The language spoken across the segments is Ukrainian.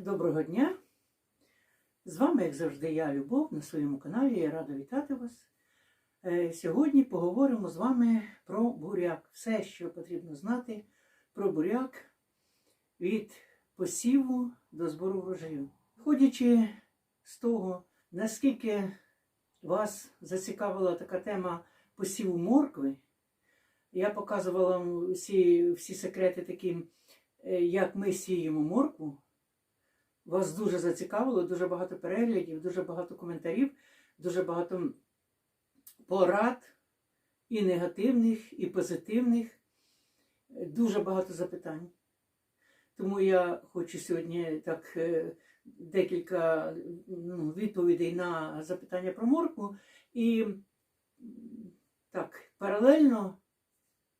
доброго дня! З вами, як завжди, я Любов на своєму каналі. Я рада вітати вас. Е, Сьогодні поговоримо з вами про буряк. Все, що потрібно знати про буряк від посіву до збору врожаю. Ходячи з того, наскільки вас зацікавила така тема посіву моркви, я показувала всі, всі секрети такі, е, як ми сіємо моркву. Вас дуже зацікавило, дуже багато переглядів, дуже багато коментарів, дуже багато порад і негативних, і позитивних, дуже багато запитань. Тому я хочу сьогодні так е, декілька ну, відповідей на запитання про моркву і так, паралельно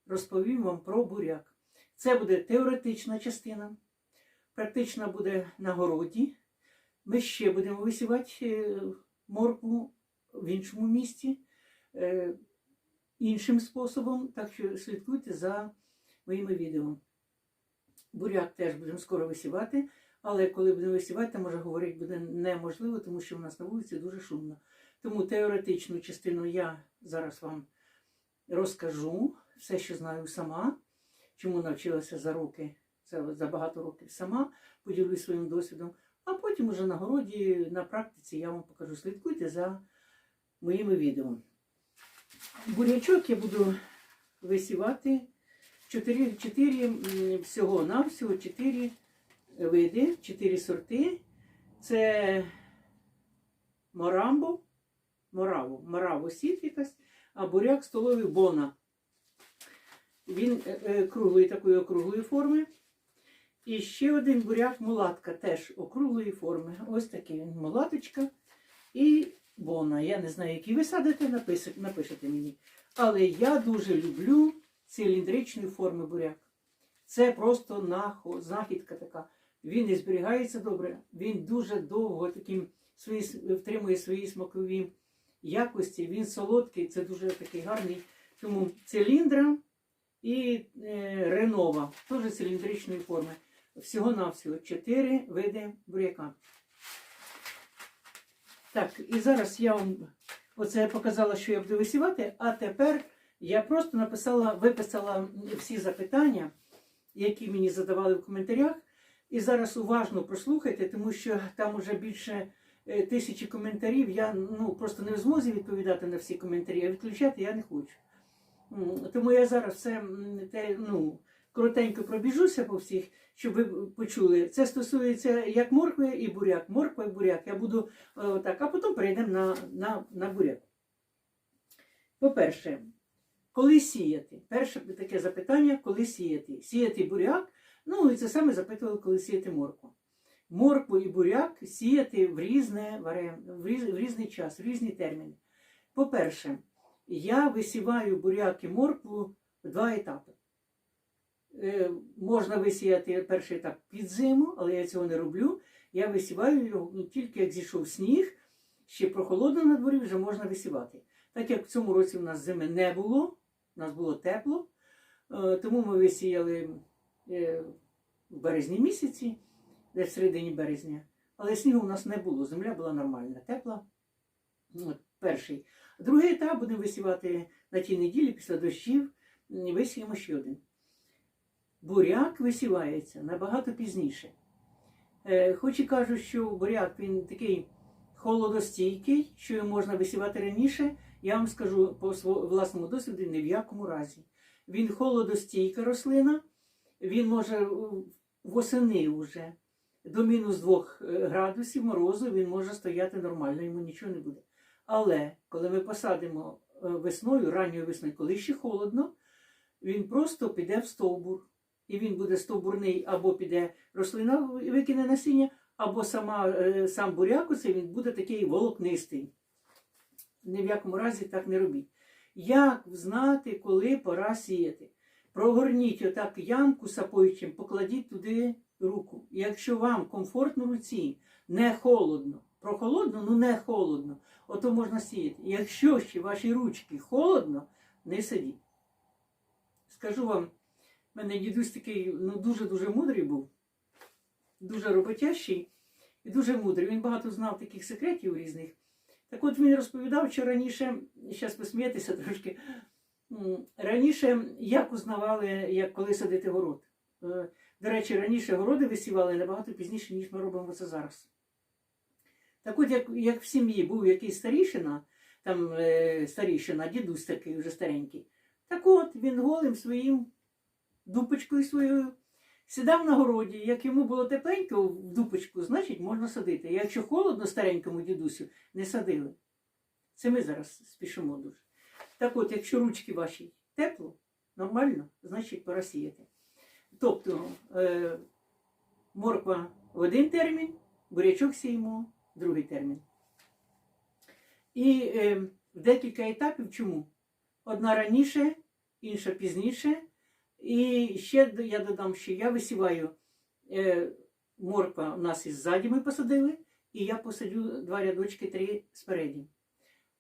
розповім вам про буряк. Це буде теоретична частина практично буде на городі. Ми ще будемо висівати е, моркву в іншому місці, е, іншим способом, так що слідкуйте за моїми відео. Буряк теж будемо скоро висівати, але коли будемо висівати, то може говорити буде неможливо, тому що у нас на вулиці дуже шумно. Тому теоретичну частину я зараз вам розкажу все, що знаю сама, чому навчилася за роки це за багато років сама, поділюсь своїм досвідом, а потім уже на городі, на практиці я вам покажу. Слідкуйте за моїми відео. Бурячок я буду висівати 4, 4 всього навсього 4 види, 4 сорти. Це морамбо, мораво, мораво сіт якась, а буряк столовий бона. Він е, е, круглої такої округлої форми. І ще один буряк мулатка теж округлої форми. Ось такий він мулаточка і бона. Я не знаю, які ви садите, напишете, мені. Але я дуже люблю циліндричної форми буряк. Це просто нахо, знахідка така. Він і зберігається добре, він дуже довго таким свої, втримує свої смакові якості. Він солодкий, це дуже такий гарний. Тому циліндра і е, ренова, теж циліндричної форми. Всього-навсього 4 види буряка. Так, і зараз я вам оце показала, що я буду висівати, а тепер я просто написала, виписала всі запитання, які мені задавали в коментарях. І зараз уважно прослухайте, тому що там вже більше е, тисячі коментарів. Я ну, просто не в змозі відповідати на всі коментарі, а відключати я не хочу. Тому я зараз все ну, коротенько пробіжуся по всіх, щоб ви почули. Це стосується як моркви і буряк. Морква і буряк. Я буду е, так, а потім перейдемо на, на, на буряк. По-перше, коли сіяти? Перше таке запитання, коли сіяти? Сіяти буряк, ну і це саме запитували, коли сіяти моркву. Моркву і буряк сіяти в, різне, в, різ, в різний час, в різні терміни. По-перше, я висіваю буряк і моркву в два етапи. Е, можна висіяти перший етап під зиму, але я цього не роблю. Я висіваю його ну, тільки як зійшов сніг, ще прохолодно на дворі вже можна висівати. Так як в цьому році у нас зими не було, у нас було тепло, е, тому ми висіяли е, в березні місяці, десь в середині березня. Але снігу у нас не було, земля була нормальна, тепла. Перший. Другий етап будемо висівати на тій неділі після дощів, висіємо ще один. Буряк висівається набагато пізніше. Е, хоч і кажуть, що буряк він такий холодостійкий, що його можна висівати раніше, я вам скажу по власному досвіду ні в якому разі. Він холодостійка рослина, він може е, восени вже до мінус 2 градусів морозу він може стояти нормально, йому нічого не буде. Але коли ми посадимо е, весною, ранньою весною, коли ще холодно, він просто піде в стовбур. І він буде стовбурний, або піде рослина викине насіння, або сама, е, сам буряк оцей він буде такий волокнистий. Ні в якому разі так не робіть. Як знати, коли пора сіяти? Прогорніть отак ямку сапоючим, покладіть туди руку. Якщо вам комфортно в руці, не холодно, прохолодно, ну не холодно, ото можна сіяти. Якщо ще ваші ручки холодно, не сидіть. Скажу вам, мене дідусь такий ну, дуже-дуже мудрий був. дуже роботящий і дуже мудрий. Він багато знав таких секретів різних. Так от він розповідав, що раніше, зараз посмієтеся трошки, раніше як узнавали, як коли садити город. Е, До речі, раніше городи висівали набагато пізніше, ніж ми робимо це зараз. Так от, як, як в сім'ї був якийсь старішина, там е, старішина, дідусь такий вже старенький, так от він голим своїм дупочкою своєю сідав на городі. Як йому було тепленько в дупочку, значить можна садити. Якщо холодно старенькому дідусю, не садили. Це ми зараз спішимо дуже. Так от, якщо ручки ваші тепло, нормально, значить пора сіяти. Тобто е, морква в один термін, бурячок сіємо в другий термін. І е, декілька етапів чому? Одна раніше, інша пізніше. І ще я додам, що я висіваю е, морква у нас із ззаді ми посадили, і я посадю два рядочки, три спереді.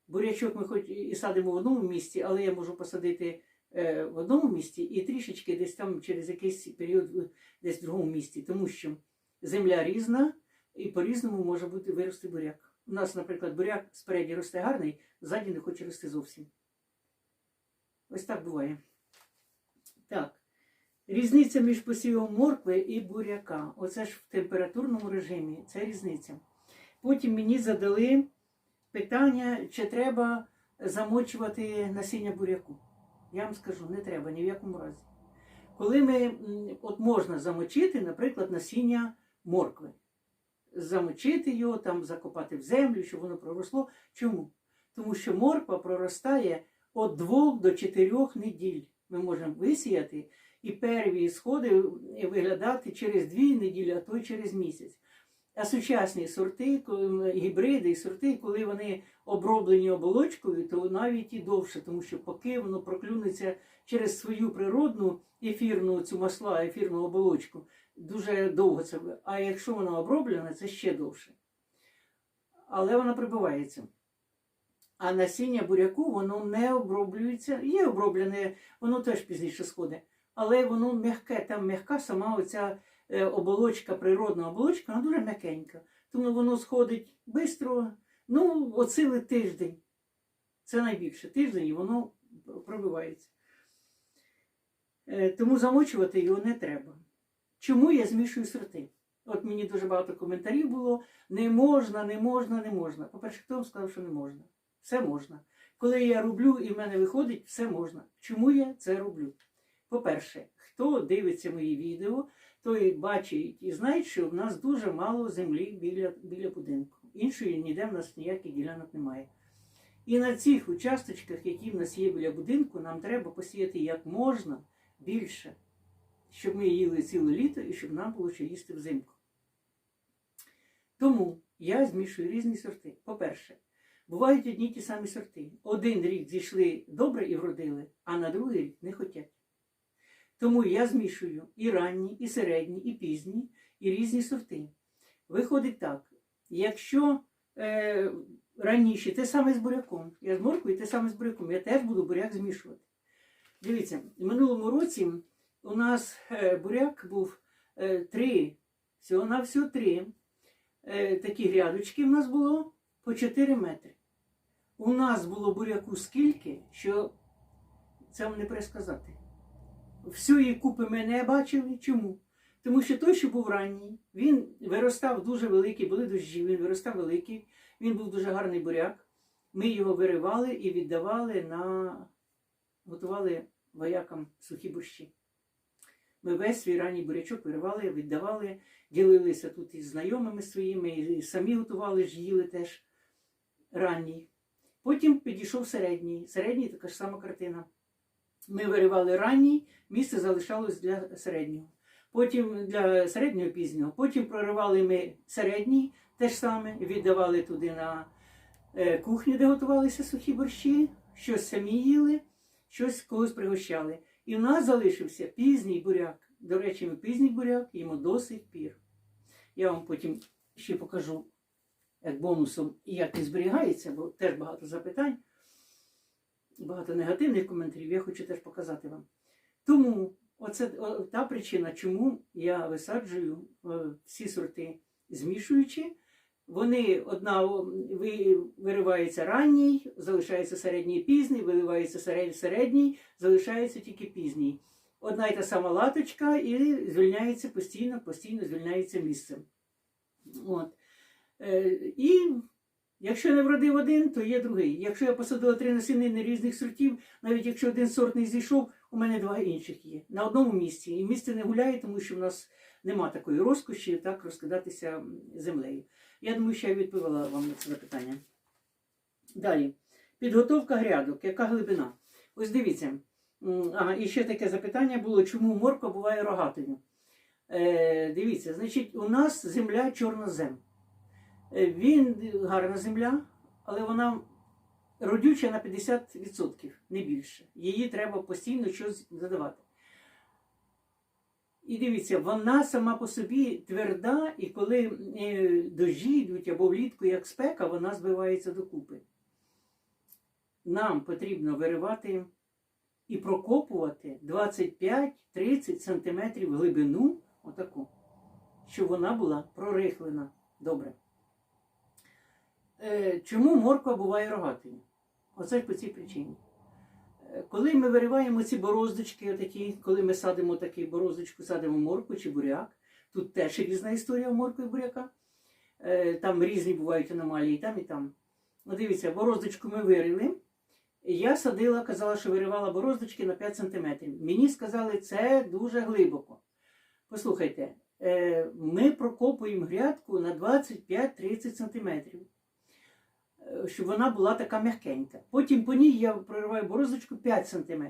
Бурячок ми хоч і садимо в одному місці, але я можу посадити е, в одному місці і трішечки десь там через якийсь період десь в другому місці, тому що земля різна і по-різному може бути вирости буряк. У нас, наприклад, буряк спереді росте гарний, ззаді не хоче рости зовсім. Ось так буває. Так. Різниця між посівом моркви і буряка. Оце ж в температурному режимі. Це різниця. Потім мені задали питання, чи треба замочувати насіння буряку. Я вам скажу, не треба ні в якому разі. Коли ми от можна замочити, наприклад, насіння моркви. Замочити його, там закопати в землю, щоб воно проросло. Чому? Тому що морква проростає від 2 до 4 неділь. Ми можемо висіяти і перві сходи виглядати через 2 неділі, а то й через місяць. А сучасні сорти, гібриди і сорти, коли вони оброблені оболочкою, то навіть і довше, тому що поки воно проклюнеться через свою природну ефірну цю масла, ефірну оболочку, дуже довго це. буде. А якщо вона оброблена, це ще довше. Але вона прибувається. А насіння буряку воно не оброблюється. Є оброблене, воно теж пізніше сходить. Але воно м'яке, там м'яка сама оця е, оболочка, природна оболочка, вона дуже м'якенька. Тому воно сходить швидко, ну, от сили тиждень. Це найбільше тиждень і воно пробивається. Е, Тому замочувати його не треба. Чому я змішую сорти? От мені дуже багато коментарів було: не можна, не можна, не можна. По-перше, хто вам сказав, що не можна? Все можна. Коли я роблю і в мене виходить, все можна. Чому я це роблю? По-перше, хто дивиться мої відео, той бачить і знає, що в нас дуже мало землі біля, біля будинку. Іншої ніде в нас ніяких ділянок немає. І на цих участочках, які в нас є біля будинку, нам треба посіяти як можна більше, щоб ми їли ціле літо і щоб нам було що їсти взимку. Тому я змішую різні сорти. По-перше, бувають одні ті самі сорти. Один рік зійшли добре і вродили, а на другий рік не хотять. Тому я змішую і ранні, і середні, і пізні, і різні сорти. Виходить так, якщо е, раніше те саме з буряком, я з морквою те саме з буряком, я теж буду буряк змішувати. Дивіться, в минулому році у нас е, буряк був е, три, всього на всього три. Е, такі грядочки в нас було по 4 метри. У нас було буряку скільки, що це вам не пересказати. Всю купи ми не бачили. Чому? Тому що той, що був ранній, він виростав дуже великий, були дощі, він виростав великий, він був дуже гарний буряк. Ми його виривали і віддавали на готували воякам сухі борщі. Ми весь свій ранній бурячок виривали, віддавали, ділилися тут із знайомими своїми, і самі готували ж їли теж ранній. Потім підійшов середній. Середній така ж сама картина. Ми виривали ранній, місце залишалось для середнього. Потім для середнього пізнього. Потім проривали ми середній, те ж саме, віддавали туди на е, кухню, де готувалися сухі борщі, щось самі їли, щось когось пригощали. І в нас залишився пізній буряк. До речі, ми пізній буряк їмо до сих пір. Я вам потім ще покажу як бонусом, як він зберігається, бо теж багато запитань, багато негативних коментарів. Я хочу теж показати вам. Тому оце та причина, чому я висаджую е, всі сорти змішуючи. Вони одна ви- виривається ранній, залишається середній і пізній, виливається серед- середній, залишається тільки пізній. Одна й та сама латочка і звільняється постійно, постійно звільняється місцем. От. Е, і якщо не вродив один, то є другий. Якщо я посадила три насінини різних сортів, навіть якщо один сорт не зійшов, у мене два інших є. На одному місці. І місце не гуляє, тому що в нас нема такої розкоші так розкидатися землею. Я думаю, що я відповіла вам на це запитання. Далі. Підготовка грядок. Яка глибина? Ось дивіться. Ага, і ще таке запитання було, чому морква буває рогатою. Е, дивіться, значить, у нас земля чорнозем. Е, Він гарна земля, але вона родюча на 50%, не більше. Її треба постійно щось задавати. І дивіться, вона сама по собі тверда, і коли е, дощі йдуть або влітку, як спека, вона збивається докупи. Нам потрібно виривати і прокопувати 25-30 см глибину, отаку, щоб вона була прорихлена. Добре. Е, чому морква буває рогатою? Оце по цій причині. Е, Коли ми вириваємо ці бороздочки, отакі, коли ми садимо таку бороздочку, садимо моркву чи буряк, тут теж різна історія моркви і буряка. Е, Там різні бувають аномалії, там і там. Ну, дивіться, бороздочку ми вирили. Я садила, казала, що виривала бороздочки на 5 см. Мені сказали, це дуже глибоко. Послухайте, ми прокопуємо грядку на 25-30 см, щоб вона була така м'якенька. Потім по ній я прориваю бороздочку 5 см.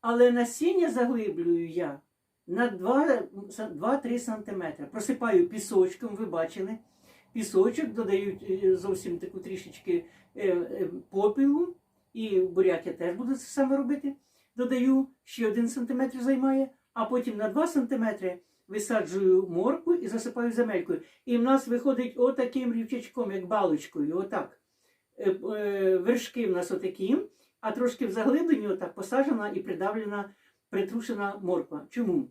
Але насіння заглиблюю я на 2-3 см. Просипаю пісочком, ви бачили. Пісочок додають е, зовсім таку трішечки е, е, попілу. І буряк я теж буду це саме робити. Додаю ще 1 см займає, а потім на 2 см висаджую моркву і засипаю земелькою. І в нас виходить отаким рівчачком, як балочкою. Отак. Е, е, Вершки в нас отакі, а трошки в заглибленні отак посаджена і придавлена, притрушена морква. Чому?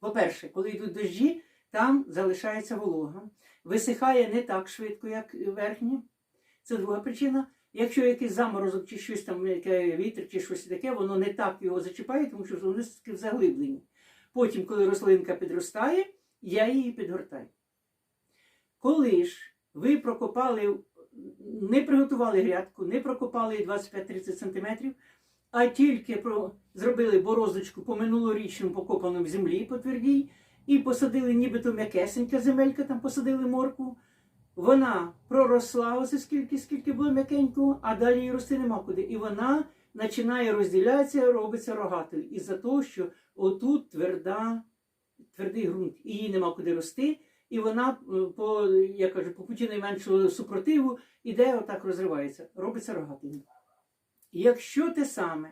По-перше, коли йдуть дощі, там залишається волога. Висихає не так швидко, як верхні. Це друга причина. Якщо якийсь заморозок чи щось там, яке вітер чи щось таке, воно не так його зачіпає, тому що вони в заглибленні. Потім, коли рослинка підростає, я її підгортаю. Коли ж ви прокопали, не приготували грядку, не прокопали 25-30 см, а тільки про, зробили бороздочку по минулорічному покопаному землі по твердій, і посадили нібито м'якесенька земелька, там посадили морку. Вона проросла ось скільки, скільки було м'якенько, а далі її рости нема куди. І вона починає розділятися, робиться рогатою. Із-за того, що отут тверда, твердий ґрунт, і їй нема куди рости, і вона е, по, я кажу, по путі найменшого супротиву іде, отак розривається, робиться рогатою. І Якщо те саме,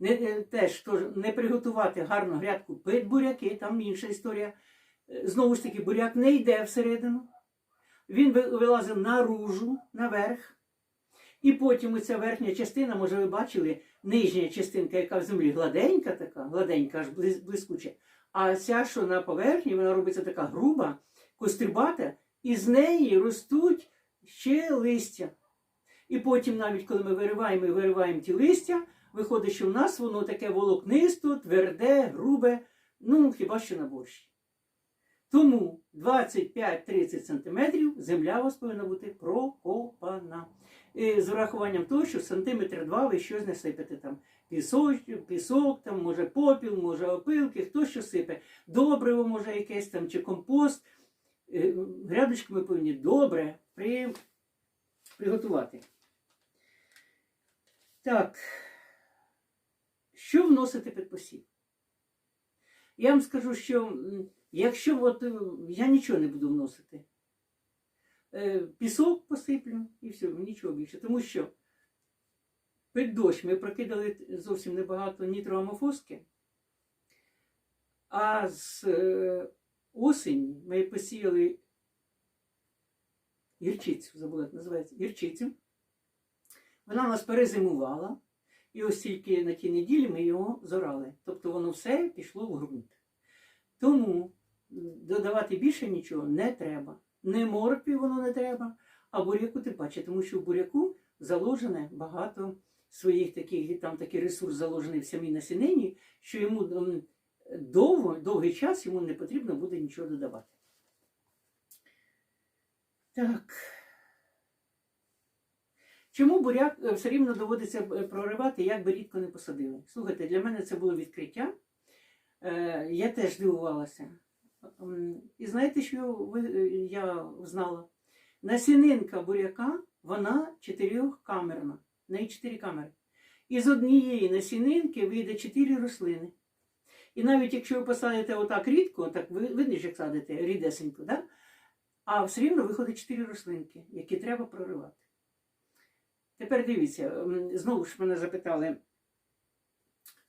не, е, теж тож, не приготувати гарну грядку під буряки, там інша історія. Е, Знову ж таки, буряк не йде всередину. Він ви- вилазив наружу, наверх. І потім оця верхня частина, може, ви бачили, нижня частинка, яка в землі гладенька така, гладенька, аж блискуча. А ця, що на поверхні, вона робиться така груба, кострибата, і з неї ростуть ще листя. І потім, навіть коли ми вириваємо і вириваємо ті листя, виходить, що в нас воно таке волокнисто, тверде, грубе, ну, хіба що на борщ. Тому 25-30 см земля у вас повинна бути прокопана. З урахуванням того, що сантиметр два ви щось не сипете там. Пісок, пісок, там, може попіл, може опилки, хто що сипе. Добриво, може, якесь там, чи компост. Е, Грядочку ми повинні добре при... приготувати. Так. Що вносити під посів? Я вам скажу, що якщо от, е, я нічого не буду вносити, пісок посиплю і все, нічого більше. Тому що під дощ ми прокидали зовсім небагато нітроамофоски, а з е, осені ми посіяли гірчицю, забула, називається, гірчицю. Вона нас перезимувала. І ось тільки на тій неділі ми його зорали. Тобто воно все пішло в ґрунт. Тому додавати більше нічого не треба. Не моркві воно не треба, а буряку тим паче, тому що в буряку заложене багато своїх таких, там такий ресурс заложений в самій насінині, що йому довго, довгий час йому не потрібно буде нічого додавати. Так. Чому буряк е, все рівно доводиться е, проривати, як би рідко не посадили? Слухайте, для мене це було відкриття. Е, Я теж здивувалася. М, І знаєте, що е, я знала? Насінинка буряка, вона чотирьохкамерна. В неї чотири камери. І з однієї насінинки вийде чотири рослини. І навіть якщо ви посадите отак рідко, так ви видно, як садите рідесенько, да? а все рівно виходить чотири рослинки, які треба проривати. Тепер дивіться, знову ж мене запитали,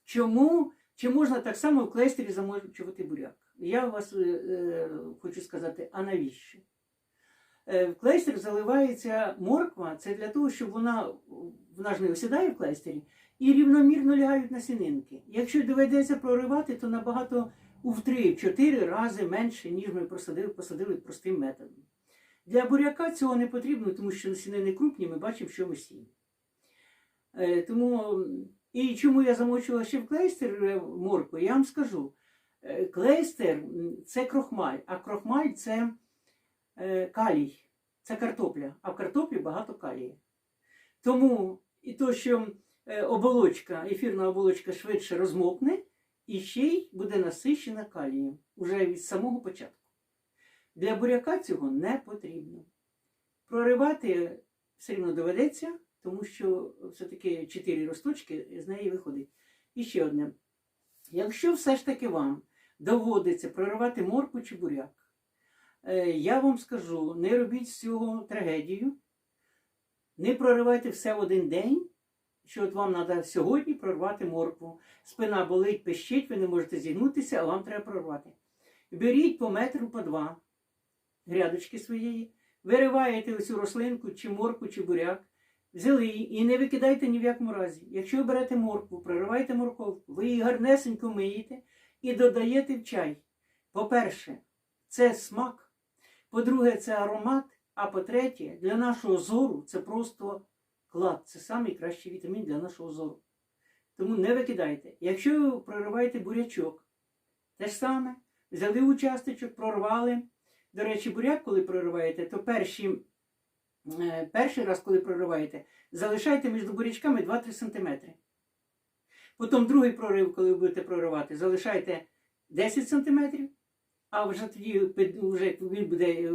чому, чи можна так само в клейстері замочувати буряк? Я вас е, е, хочу сказати, а навіщо? Е, В клейстер заливається морква, це для того, щоб вона, вона ж не осідає в клейстері, і рівномірно лягають насінинки. Якщо доведеться проривати, то набагато у в 3-4 рази менше, ніж ми посадили, посадили простим методом. Для буряка цього не потрібно, тому що насінини крупні, ми бачимо, що ми сіємо. Е, Тому, і чому я замочувала ще в клейстер е, моркву, я вам скажу. Е, Клейстер це крохмаль, а крохмаль це е, калій, це картопля, а в картоплі багато калію. Тому і то, що оболочка, ефірна оболочка швидше розмокне, і ще й буде насищена калієм уже від самого початку. Для буряка цього не потрібно. Проривати все рівно доведеться, тому що все-таки чотири росточки з неї виходить. І ще одне. Якщо все ж таки вам доводиться проривати морку чи буряк, е, я вам скажу, не робіть з цього трагедію, не проривайте все в один день, що от вам треба сьогодні прорвати моркву. Спина болить, пищить, ви не можете зігнутися, а вам треба прорвати. Беріть по метру, по два грядочки своєї, вириваєте оцю рослинку, чи морку, чи буряк, взяли її і не викидайте ні в якому разі. Якщо ви берете моркву, прориваєте морковку, ви її гарнесенько миєте і додаєте в чай. По-перше, це смак. По-друге, це аромат. А по-третє, для нашого зору це просто клад. Це найкращий вітамін для нашого зору. Тому не викидайте. Якщо ви прориваєте бурячок, те ж саме, взяли участочок, прорвали. До речі, буряк, коли прориваєте, то перші, е, перший раз, коли прориваєте, залишайте між бурячками 2-3 см. Потім другий прорив, коли ви будете проривати, залишайте 10 см, а вже тоді, вже він буде е,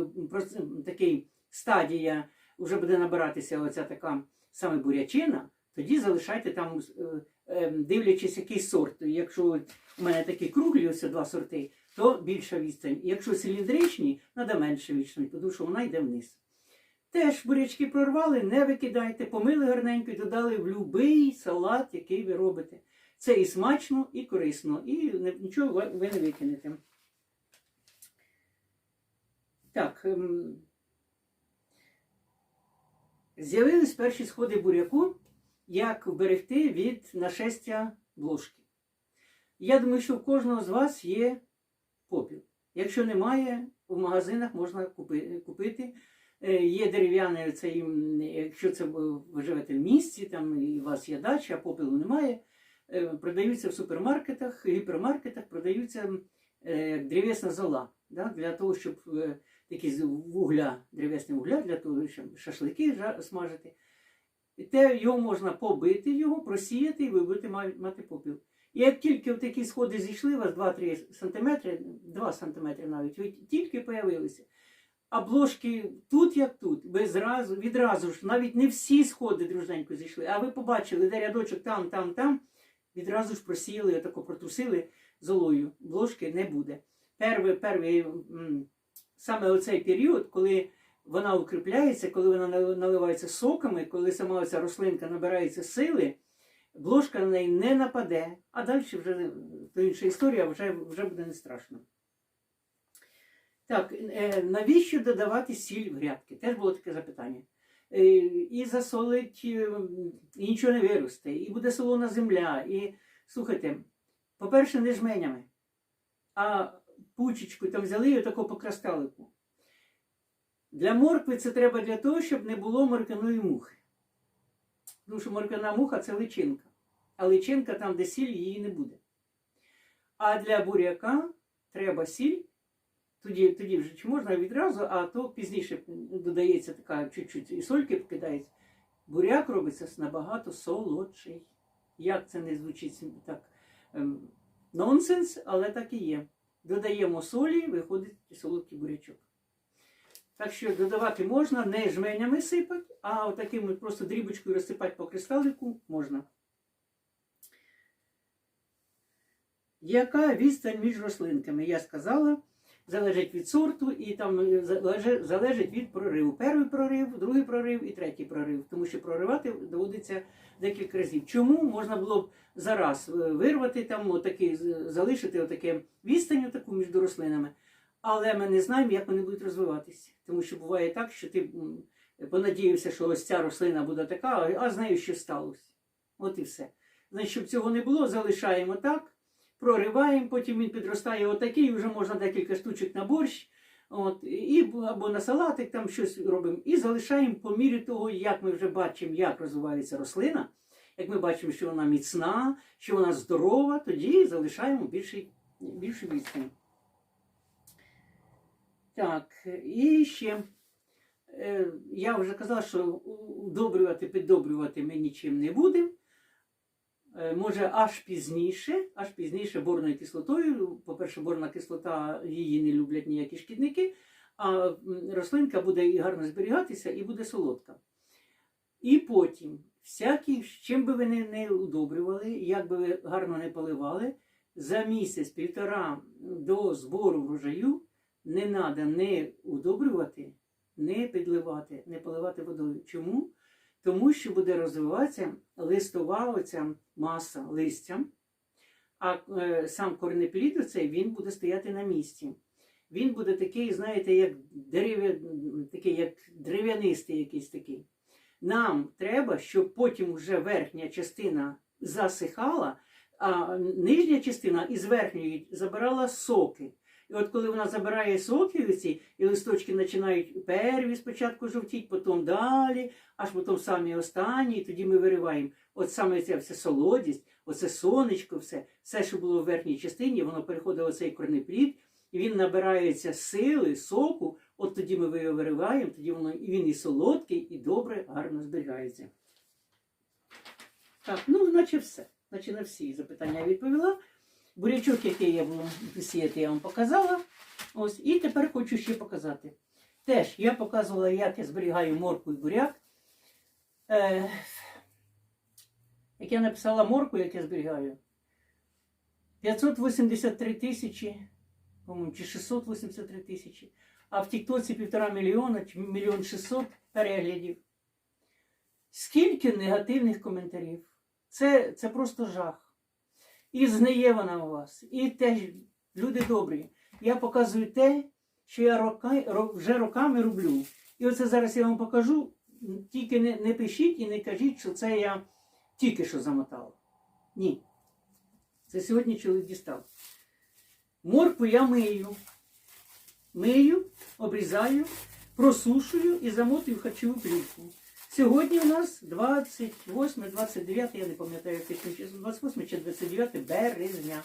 такий стадія, вже буде набиратися оця така саме бурячина, тоді залишайте там, е, е, дивлячись, який сорт. Якщо у мене такі круглі, ось два сорти, то більша відстань. Якщо циліндричні, треба менше відстань, тому що вона йде вниз. Теж бурячки прорвали, не викидайте, помили гарненько і додали в будь-який салат, який ви робите. Це і смачно, і корисно, і нічого ви не викинете. Так. ем, З'явились перші сходи буряку, як вберегти від нашестя блошки. Я думаю, що в кожного з вас є попіл. Якщо немає, в магазинах можна купи- купити. Е, Є дерев'яне, цей, якщо це ви живете в місті, там і у вас є дача, а попелу немає. е, Продаються в супермаркетах, гіпермаркетах, продаються е, древесна зола. Да, для того, щоб такі вугля, древесне вугля, для того, щоб шашлики смажити. І те його можна побити, його, просіяти, і ви будете мати попіл. І як тільки в такі сходи зійшли, у вас 2-3 см, 2 см навіть, ви тільки появилися. А блошки тут як тут, без разу, відразу ж, навіть не всі сходи дружненько зійшли, а ви побачили, де рядочок там, там, там, відразу ж просіяли, отако протрусили золою. Блошки не буде. Перший, перший, саме оцей період, коли вона укріпляється, коли вона наливається соками, коли сама ця рослинка набирається сили, блошка на неї не нападе, а далі вже то інша історія, вже, вже буде не страшно. Так, е, навіщо додавати сіль в грядки? Теж було таке запитання. е, і засолить, е, і нічого не виросте, і буде солона земля. І слухайте, по-перше, не жменями, а пучечку там взяли і отако по. Для моркви це треба для того, щоб не було морканої мухи. Тому що моркана муха це личинка. А личинка там, де сіль, її не буде. А для буряка треба сіль. Тоді, тоді вже можна відразу, а то пізніше додається така чуть-чуть і сольки покидається. Буряк робиться набагато солодший. Як це не звучить так ем, нонсенс, але так і є. Додаємо солі, виходить солодкий бурячок. Так що додавати можна, не жменями сипати, а отаким просто дрібочкою розсипати по кристалику можна. Яка відстань між рослинками? Я сказала, залежить від сорту і там е, залежить, від прориву. Перший прорив, другий прорив і третій прорив. Тому що проривати доводиться декілька разів. Чому можна було б зараз е, вирвати там, отакий, з- залишити отаке відстань таку між рослинами? Але ми не знаємо, як вони будуть розвиватися. Тому що буває так, що ти понадіявся, що ось ця рослина буде така, а з нею що сталося. От і все. Значить, щоб цього не було, залишаємо так, прориваємо, потім він підростає отакий, вже можна декілька штучок на борщ. От, і, або на салатик там щось робимо. І залишаємо по мірі того, як ми вже бачимо, як розвивається рослина. Як ми бачимо, що вона міцна, що вона здорова, тоді залишаємо більший, більшу відстань. Так, і ще е, я вже казала, що удобрювати, піддобрювати ми нічим не будемо. Е, Може, аж пізніше, аж пізніше борною кислотою. По-перше, борна кислота її не люблять ніякі шкідники, а рослинка буде і гарно зберігатися і буде солодка. І потім, всякі, чим би ви не, не удобрювали, як би ви гарно не поливали, за місяць-півтора до збору врожаю не треба не удобрювати, не підливати, не поливати водою. Чому? Тому що буде розвиватися листова оця маса листя, а е, сам корнеплід оцей він буде стояти на місці. Він буде такий, знаєте, як дерев'я, такий, як дерев'янистий якийсь такий. Нам треба, щоб потім вже верхня частина засихала, а нижня частина із верхньої забирала соки. І от коли вона забирає соки оці, і листочки починають перві спочатку жовтіть, потім далі, аж потім самі останні, і тоді ми вириваємо. От саме ця вся солодість, оце сонечко, все, все, що було в верхній частині, воно переходить в оцей корнеплід, і він набирається сили, соку, от тоді ми його вириваємо, тоді воно і він і солодкий, і добре, гарно зберігається. Так, ну, наче все. Наче на всі запитання я відповіла. Бурячок, який я буду сіяти, я вам показала. Ось, і тепер хочу ще показати. Теж я показувала, як я зберігаю морку і буряк. Е, як я написала морку, як я зберігаю. 583 тисячі, чи 683 тисячі. А в Тіктоці півтора мільйона чи мільйон шістсот переглядів. Скільки негативних коментарів. Це, це просто жах. І згниє вона у вас. І теж люди добрі. Я показую те, що я рока, вже роками роблю. І оце зараз я вам покажу. Тільки не, не пишіть і не кажіть, що це я тільки що замотала. Ні. Це сьогодні чоловік дістав. Моркву я мию. Мию, обрізаю, просушую і замотую в плівку. Сьогодні у нас 28, 29, я не пам'ятаю, точно число, 28 чи 29 березня.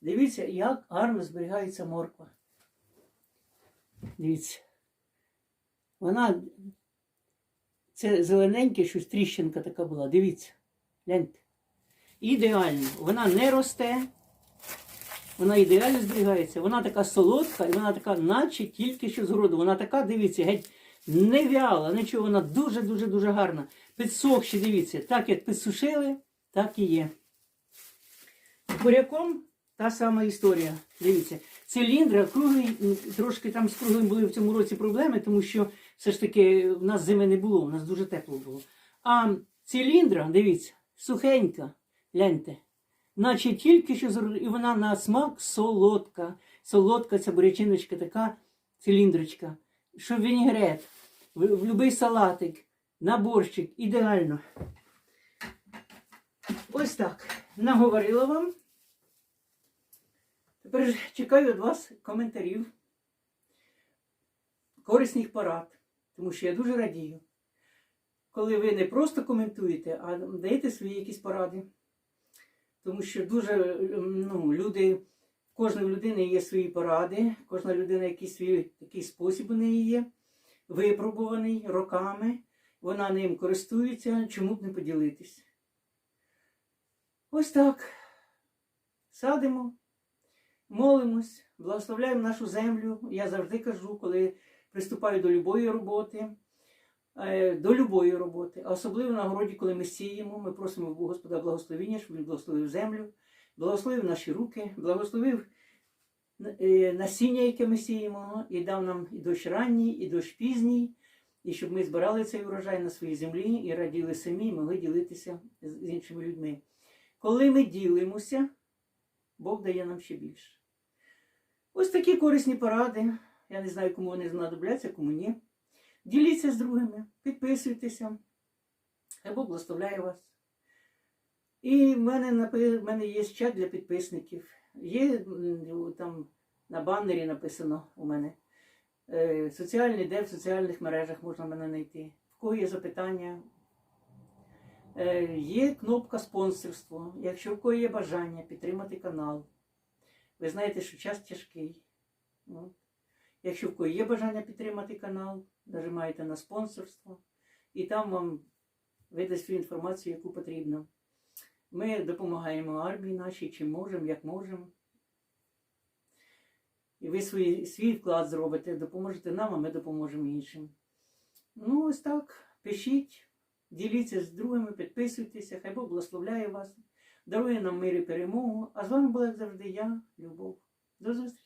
Дивіться, як гарно зберігається морква. Дивіться. Вона. Це зелененьке, щось тріщинка така була. Дивіться. Гляньте. Ідеально. Вона не росте. Вона ідеально зберігається. Вона така солодка, і вона така, наче тільки що з городу. Вона така, дивіться, геть не вяла, нічого, вона дуже-дуже дуже гарна. Підсохші, дивіться, так як підсушили, так і є. Буряком та сама історія. Дивіться, циліндра круглий, трошки там з круглим були в цьому році проблеми, тому що все ж таки в нас зими не було, у нас дуже тепло було. А циліндра, дивіться, сухенька, гляньте. Наче тільки що і вона на смак солодка. Солодка ця бурячиночка така циліндрочка. Що вінігрет, в, в будь-який салатик. на борщик ідеально. Ось так. Наговорила вам. Тепер чекаю від вас коментарів, корисних порад, тому що я дуже радію, коли ви не просто коментуєте, а даєте свої якісь поради. Тому що дуже ну, люди, в кожної людини є свої поради, кожна людина якийсь свій такий спосіб у неї є, випробуваний роками, вона ним користується, чому б не поділитись. Ось так. Садимо, молимось, благословляємо нашу землю. Я завжди кажу, коли приступаю до любої роботи, е, до любої роботи, а особливо на городі, коли ми сіємо, ми просимо Господа благословення, щоб він благословив землю, благословив наші руки, благословив е, насіння, яке ми сіємо, і дав нам і дощ ранній, і дощ пізній, і щоб ми збирали цей урожай на своїй землі і раділи самі, і могли ділитися з іншими людьми. Коли ми ділимося, Бог дає нам ще більше. Ось такі корисні поради. Я не знаю, кому вони знадобляться, кому ні. Діліться з другими, підписуйтеся. Бог благословляє вас. І в мене, в мене є чат для підписників. Є там на баннері написано у мене. е, Соціальний, де в соціальних мережах можна мене знайти. В кого є запитання, Е, Є кнопка спонсорство. Якщо в кого є бажання підтримати канал, ви знаєте, що час тяжкий. Якщо в кого є бажання підтримати канал, нажимаєте на спонсорство, і там вам видасть всю інформацію, яку потрібно. Ми допомагаємо армії нашій, чим можемо, як можемо. І ви свій, свій вклад зробите, допоможете нам, а ми допоможемо іншим. Ну, ось так. Пишіть. Діліться з другими, підписуйтеся, хай Бог благословляє вас, дарує нам мир і перемогу. А з вами була, завжди, я, Любов. До зустрічі!